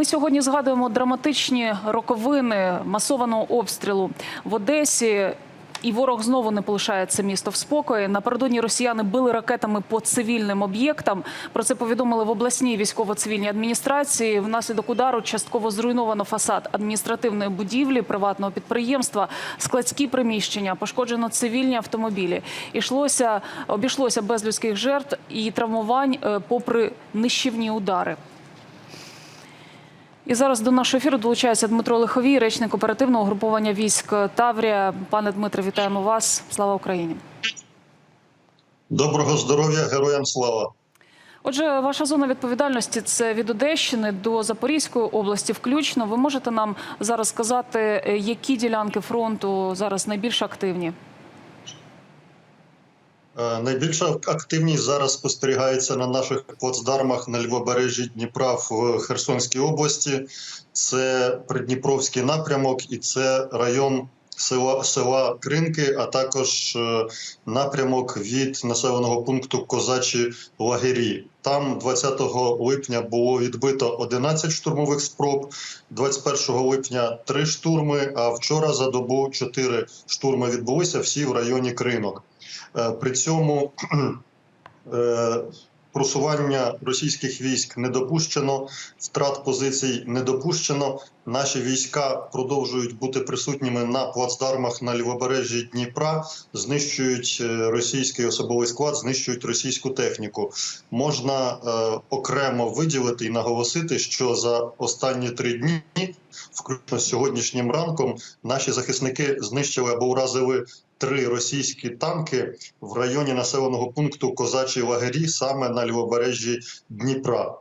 Ми сьогодні згадуємо драматичні роковини масованого обстрілу в Одесі. І ворог знову не полишає це місто в спокої. Напередодні росіяни били ракетами по цивільним об'єктам. Про це повідомили в обласній військово-цивільній адміністрації. Внаслідок удару частково зруйновано фасад адміністративної будівлі приватного підприємства, складські приміщення, пошкоджено цивільні автомобілі. Ішлося обійшлося без людських жертв і травмувань, е, попри нищівні удари. І зараз до нашого ефіру долучається Дмитро Лиховій, речник оперативного угруповання військ Таврія. Пане Дмитре, вітаємо вас. Слава Україні. Доброго здоров'я, героям слава. Отже, ваша зона відповідальності це від Одещини до Запорізької області. Включно ви можете нам зараз сказати, е, які ділянки фронту зараз найбільш активні? Е, Найбільша активність зараз спостерігається на наших плацдармах на лівобережжі Дніпра в Херсонській області. Це Придніпровський напрямок і це район села, села Кринки, а також е, напрямок від населеного пункту Козачі Лагері. Там 20 липня було відбито 11 штурмових спроб, 21 липня 3 штурми, а вчора за добу 4 штурми відбулися всі в районі Кринок. Е, При цьому е, просування російських військ не допущено, втрат позицій не допущено. Наші війська продовжують бути присутніми на плацдармах на лівобережжі Дніпра, знищують е, російський особовий склад, знищують російську техніку. Можна е, окремо виділити і наголосити, що за останні три дні, включно з сьогоднішнім ранком, наші захисники знищили або уразили три російські танки в районі населеного пункту Козачі Лагері саме на лівобережжі Дніпра.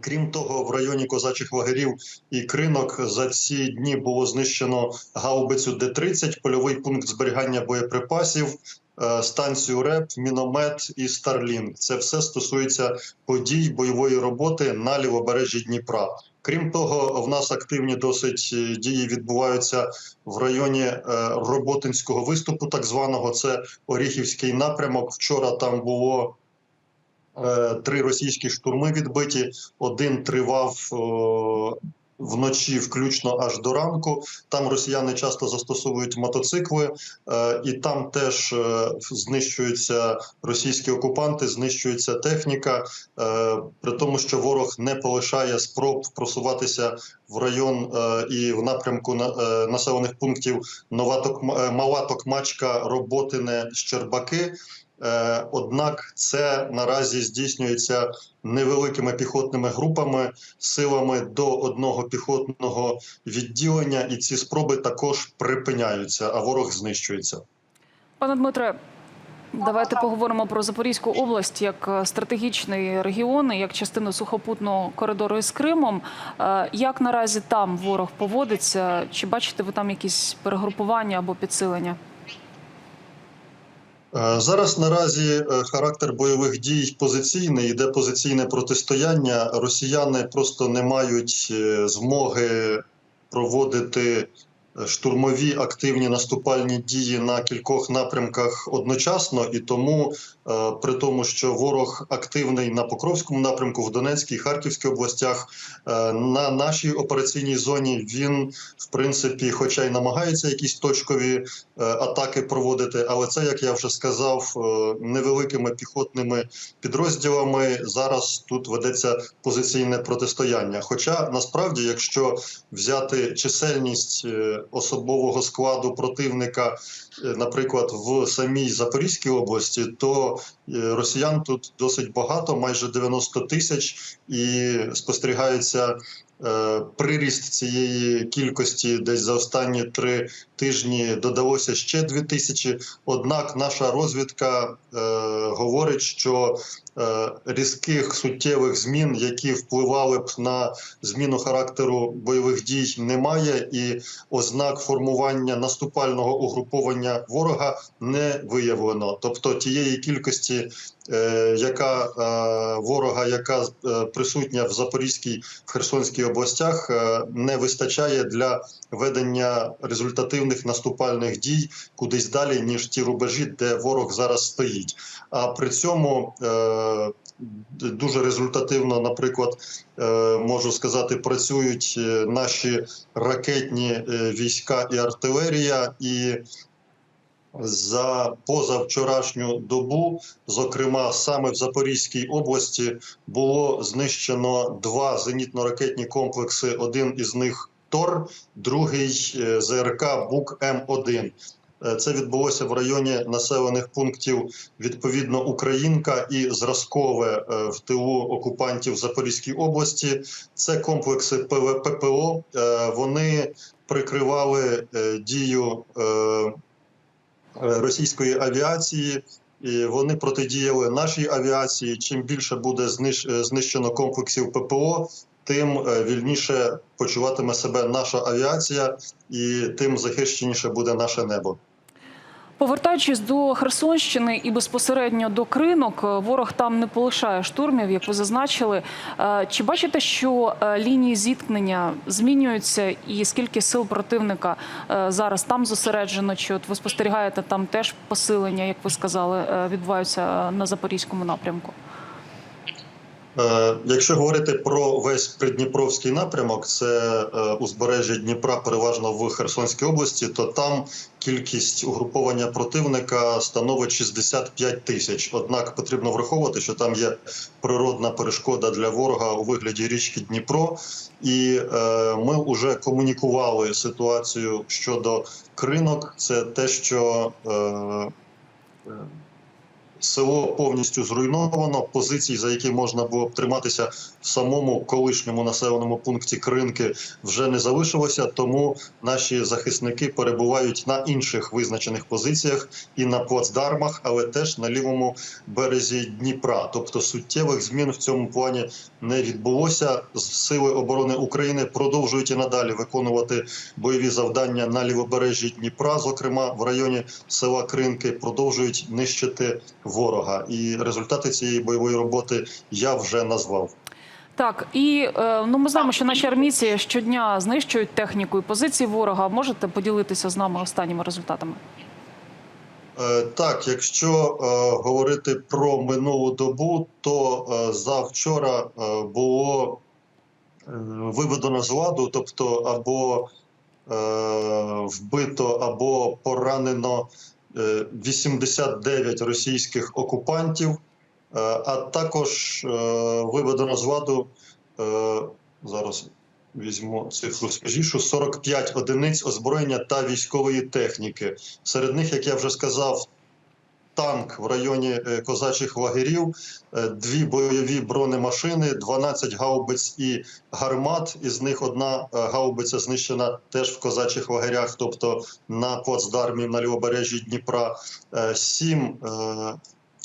Крім того, в районі козачих лагерів і кринок за ці дні було знищено гаубицю Д-30, польовий пункт зберігання боєприпасів, станцію РЕП, міномет і Старлінг. Це все стосується подій бойової роботи на лівобережжі Дніпра. Крім того, в нас активні досить е, дії відбуваються в районі е, роботинського виступу, так званого це Оріхівський напрямок. Вчора там було е, три російські штурми відбиті. Один тривав е, вночі, включно аж до ранку. Там росіяни часто застосовують мотоцикли, е, і там теж е, знищуються російські окупанти, знищується техніка. Е, При тому, що ворог не полишає спроб просуватися в район і в напрямку на- населених пунктів Новаток, е, Малаток, Мачка, Роботине, Щербаки. Е, Однак це наразі здійснюється невеликими піхотними групами, силами до одного піхотного відділення, і ці спроби також припиняються, а ворог знищується. Пане Дмитре, давайте поговоримо про Запорізьку область як е, стратегічний регіон, як частину сухопутного коридору із Кримом. Е, Як наразі там ворог поводиться? Чи бачите ви там якісь перегрупування або підсилення? Е, Зараз наразі е, характер бойових дій позиційний, йде позиційне протистояння. Росіяни просто не мають е, змоги проводити штурмові активні наступальні дії на кількох напрямках одночасно, і тому, е, при тому, що ворог активний на Покровському напрямку, в Донецькій, Харківській областях, е, на нашій операційній зоні він в принципі, хоча й намагається якісь точкові е, атаки проводити, але це, як я вже сказав, невеликими піхотними підрозділами зараз тут ведеться позиційне протистояння. Хоча насправді, якщо взяти чисельність особового складу противника, е, наприклад, в самій Запорізькій області, то росіян тут досить багато, майже 90 тисяч, і спостерігається. е, Приріст цієї кількості десь за останні три тижні додалося ще дві тисячі. Однак наша розвідка е, говорить, що е, різких суттєвих змін, які впливали б на зміну характеру бойових дій, немає, і ознак формування наступального угруповання ворога не виявлено. Тобто тієї кількості, е, яка е, ворога, яка е, присутня в Запорізькій в Херсонській областях, не вистачає для ведення результативних наступальних дій кудись далі, ніж ті рубежі, де ворог зараз стоїть. А при цьому дуже результативно, наприклад, можу сказати, працюють наші ракетні війська і артилерія, і за позавчорашню добу, зокрема саме в Запорізькій області, було знищено два зенітно-ракетні комплекси. Один із них ТОР, другий е, ЗРК БУК М1. Е, Це відбулося в районі населених пунктів відповідно Українка і Зразкове е, в тилу окупантів Запорізькій області. Це комплекси ПВ- ППО. Е, Вони прикривали дію російської авіації. І вони протидіяли нашій авіації. Чим більше буде е, знищено комплексів ППО, тим е, вільніше почуватиме себе наша авіація, і тим захищеніше буде наше небо. Повертаючись до Херсонщини і безпосередньо до кринок, е, ворог там не полишає штурмів, як ви зазначили. Е, Чи бачите, що е, лінії зіткнення змінюються, і скільки сил противника зараз там зосереджено? Чи от ви спостерігаєте там теж посилення, як ви сказали, відбуваються на запорізькому напрямку? Е, Якщо говорити про весь придніпровський напрямок, це е, узбережжя Дніпра, переважно в Херсонській області, то там кількість угруповання противника становить 65 тисяч. Однак потрібно враховувати, що там є природна перешкода для ворога у вигляді річки Дніпро, і е, ми вже комунікували ситуацію щодо кринок. Це те, що Село повністю зруйновано. Позицій, за які можна було б триматися в самому колишньому населеному пункті Кринки, вже не залишилося. Тому наші захисники перебувають на інших визначених позиціях і на плацдармах, але теж на лівому березі Дніпра. Тобто суттєвих змін в цьому плані не відбулося. Сили оборони України продовжують і надалі виконувати бойові завдання на лівобережжі Дніпра, зокрема в районі села Кринки, продовжують нищити ворога. І результати цієї бойової роботи я вже назвав. Так, і е, ну ми знаємо, що наші армійці щодня знищують техніку і позиції ворога. Можете поділитися з нами останніми результатами? Е, Так, якщо е, говорити про минулу добу, то е, завчора е, було е, виведено з ладу, тобто або е, вбито, або поранено 89 російських окупантів, е, а також е, виведено з ладу е, зараз. Візьму цифру скажішу 45 одиниць озброєння та військової техніки. Серед них, як я вже сказав, танк в районі е, козачих лагерів, е, дві бойові бронемашини, 12 гаубиць і гармат. Із них одна е, гаубиця знищена теж в козачих лагерях, тобто на плацдармі на лівобережжі Дніпра. Сім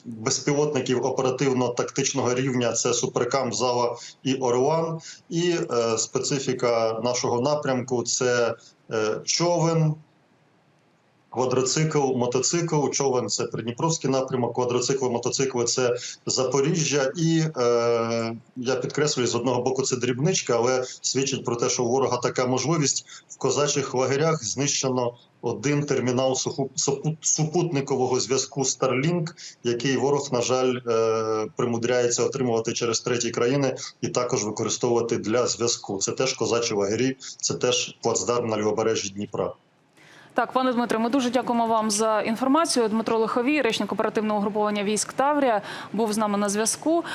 безпілотників оперативно-тактичного рівня це Суперкам, Зала і Орлан. І специфіка нашого напрямку це човен. Квадроцикл, мотоцикл, човен це Придніпровський напрямок, квадроцикл, мотоцикли це Запоріжжя. І е, я підкреслюю, з одного боку це дрібничка, але свідчить про те, що у ворога така можливість в козачих лагерях знищено один термінал супутникового зв'язку Starlink, який ворог, на жаль, е, примудряється отримувати через треті країни і також використовувати для зв'язку. Це теж козачі лагері, це теж плацдарм на лівобережжі Дніпра. Так, пане Дмитре, ми дуже дякуємо вам за інформацію. Дмитро Лиховій, речник оперативного угруповання військ Таврія, був з нами на зв'язку.